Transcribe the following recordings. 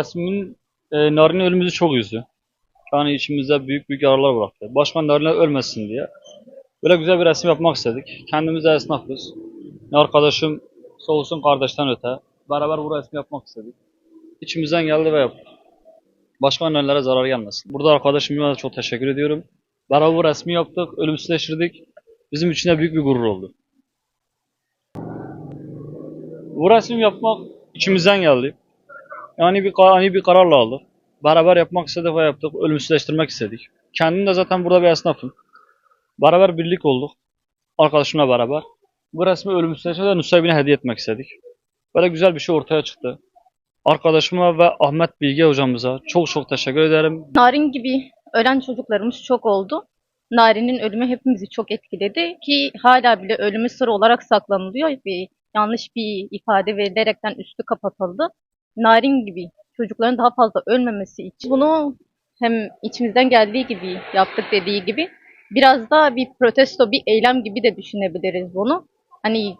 Resmin e, Narin'in ölümümüzü çok üzdü. Yani içimizde büyük büyük yaralar bıraktı. Başkan Narin'e ölmesin diye. Böyle güzel bir resim yapmak istedik. Kendimiz de esnafız. Arkadaşım sağ olsun kardeşten öte. Beraber bu resmi yapmak istedik. İçimizden geldi ve yaptık. Başka Narin'lere zarar gelmesin. Burada arkadaşıma da çok teşekkür ediyorum. Beraber bu resmi yaptık, ölümsüzleştirdik. Bizim için de büyük bir gurur oldu. Bu resmi yapmak içimizden geldi. Yani bir ani bir kararla aldık. Beraber yapmak istedik ve yaptık. Ölümsüzleştirmek istedik. Kendim de zaten burada bir esnafım. Beraber birlik olduk. Arkadaşımla beraber. Bu resmi ölümsüzleştirmek ve Nusaybin'e hediye etmek istedik. Böyle güzel bir şey ortaya çıktı. Arkadaşıma ve Ahmet Bilge hocamıza çok çok teşekkür ederim. Narin gibi ölen çocuklarımız çok oldu. Narin'in ölümü hepimizi çok etkiledi ki hala bile ölümü sır olarak saklanılıyor ve yanlış bir ifade verilerekten üstü kapatıldı. Narin gibi çocukların daha fazla ölmemesi için bunu hem içimizden geldiği gibi yaptık dediği gibi biraz da bir protesto, bir eylem gibi de düşünebiliriz bunu. Hani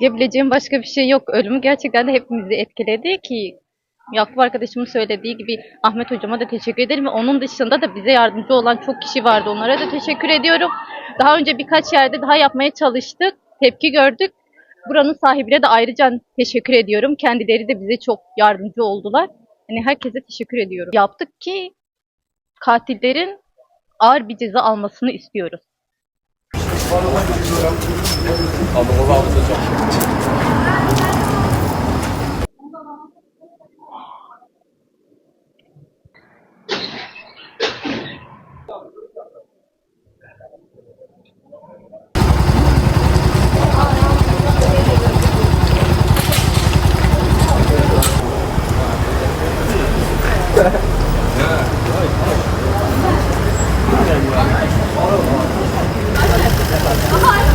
diyebileceğim başka bir şey yok. Ölümü gerçekten de hepimizi etkiledi ki Yakup arkadaşımın söylediği gibi Ahmet hocama da teşekkür ederim ve onun dışında da bize yardımcı olan çok kişi vardı. Onlara da teşekkür ediyorum. Daha önce birkaç yerde daha yapmaya çalıştık. Tepki gördük. Buranın sahibine de ayrıca teşekkür ediyorum. Kendileri de bize çok yardımcı oldular. Hani herkese teşekkür ediyorum. Yaptık ki katillerin ağır bir ceza almasını istiyoruz. 好，我们把我们的重。Come on.